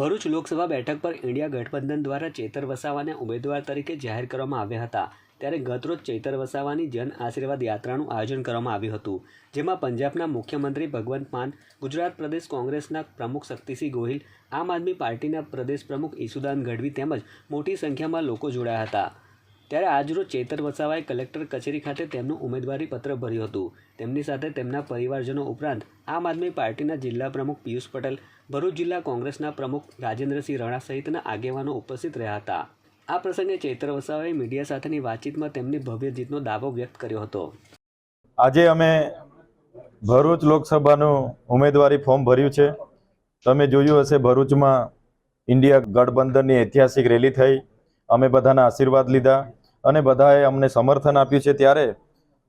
ભરૂચ લોકસભા બેઠક પર ઇન્ડિયા ગઠબંધન દ્વારા ચેતર વસાવાને ઉમેદવાર તરીકે જાહેર કરવામાં આવ્યા હતા. ત્યારે ગતરોજ ચેતર વસાવાની જન આશીર્વાદ યાત્રાનું આયોજન કરવામાં આવ્યું હતું, જેમાં પંજાબના મુખ્યમંત્રી ભગવંત માન, ગુજરાત પ્રદેશ કોંગ્રેસના પ્રમુખ શક્તિસિંહ ગોહિલ, આમ આદમી પાર્ટીના પ્રદેશ પ્રમુખ ઈસુદાન ગઢવી તેમજ મોટી સંખ્યામાં લોકો જોડાયા હતા. ત્યારે આજરોજ ચેતર વસાવાએ કલેક્ટર કચેરી ખાતે તેમનું ઉમેદવારી પત્ર ભર્યું હતું. તેમની સાથે તેમના પરિવારજનો ઉપરાંત આમ આદમી પાર્ટીના જિલ્લા પ્રમુખ પિયુષ પટેલ, ભરૂચ જિલ્લા કોંગ્રેસના પ્રમુખ રાજેન્દ્રસિંહ રણા સહિતના આગેવાનો ઉપસ્થિત રહ્યા હતા. આ પ્રસંગે ચેતર વસાવાએ મીડિયા સાથેની વાતચીતમાં તેમની ભવ્ય જીતનો દાવો વ્યક્ત કર્યો હતો. આજે અમે ભરૂચ લોકસભાનું ઉમેદવારી ફોર્મ ભર્યું છે. તમે જોયું હશે ભરૂચમાં ઇન્ડિયા ગઠબંધનની ઐતિહાસિક રેલી થઈ. અમે બધાના આશીર્વાદ લીધા. અને બધાએ અમને સમર્થન આપ્યું છે ત્યારે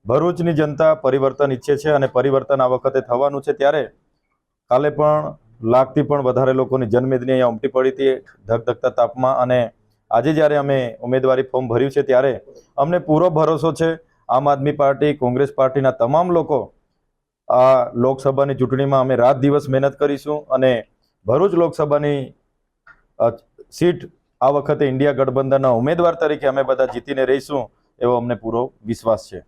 ભરૂચની જનતા પરિવર્તન ઈચ્છે છે અને પરિવર્તન આ વખતે થવાનું છે ત્યારે કાલે પણ લાખથી પણ વધારે લોકોની જનમેદની અહીંયા ઉમટી પડી હતી, ધગધગતા તાપમાં અને આજે જ્યારે અમે ઉમેદવારી ફોર્મ ભર્યું છે ત્યારે અમને પૂરો ભરોસો છે. આમ આદમી પાર્ટી, કોંગ્રેસ પાર્ટીના તમામ લોકો આ લોકસભાની ચૂંટણીમાં અમે રાત દિવસ મહેનત કરીશું અને ભરૂચ લોકસભાની સીટ આ વખતે ઇન્ડિયા ગઠબંધનના ઉમેદવાર તરીકે અમે બધા જીતીને રહીશું એવો અમને પૂરો વિશ્વાસ છે.